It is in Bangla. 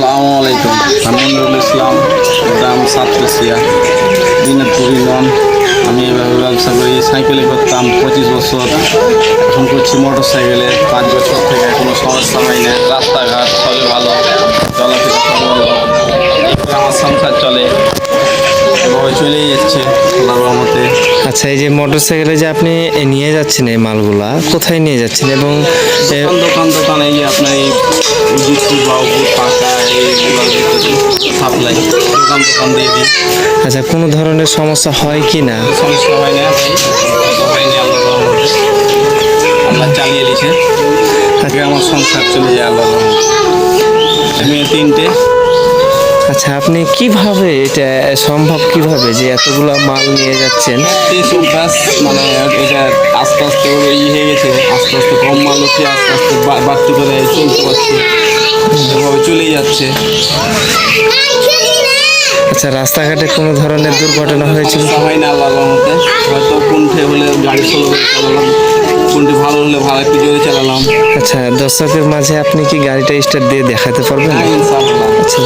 আসসালামু আলাইকুম। আমি নুরুল ইসলাম গ্রাম সাতকুশিয়া দিনাজপুর ইউনিয়ন। আমি এভাবে ব্যবসা করি সাইকেলে করতাম পঁচিশ বছর। এখন করছি মোটর সাইকেলে পাঁচ বছর থেকে কোনো সমস্যা হয় না। রাস্তাঘাট সবই ভালো চলাফেরা সব ভালো। আমার সংসার চলে এভাবে চলেই যাচ্ছে আল্লাহর মতে আচ্ছা এই যে মোটর সাইকেলে যে আপনি নিয়ে যাচ্ছেন এই মালগুলা কোথায় নিয়ে যাচ্ছেন এবং দোকান দোকান এই যে আপনার এই সাপ্লাই দোকান দোকান দিয়ে দিই। আচ্ছা কোনো ধরনের সমস্যা হয় কি না? সমস্যা হয় না হয়নি আল্লাহ রহমতে। আল্লাহ চালিয়ে দিছে আগে আমার সংসার চলে যায় আল্লাহ মেয়ে তিনটে। আচ্ছা আপনি কীভাবে এটা সম্ভব কীভাবে যে এতগুলো মাল নিয়ে যাচ্ছেন? সব মানে এটা আস্তে আস্তে করে ই হয়ে গেছে। আস্তে আস্তে কম মাল হচ্ছে আস্তে আস্তে বাড়তি করে চলতে পারছে। এভাবে চলেই যাচ্ছে। আচ্ছা রাস্তাঘাটে কোনো ধরনের দুর্ঘটনা হয়েছিল? হয় না বাবা মতে হয়তো কোনঠে হলে গাড়ি স্লো করে চালালাম কোনটি ভালো হলে ভালো একটু জোরে চালালাম। আচ্ছা দর্শকের মাঝে আপনি কি গাড়িটা স্টার্ট দিয়ে দেখাতে পারবেন? হ্যাঁ আচ্ছা।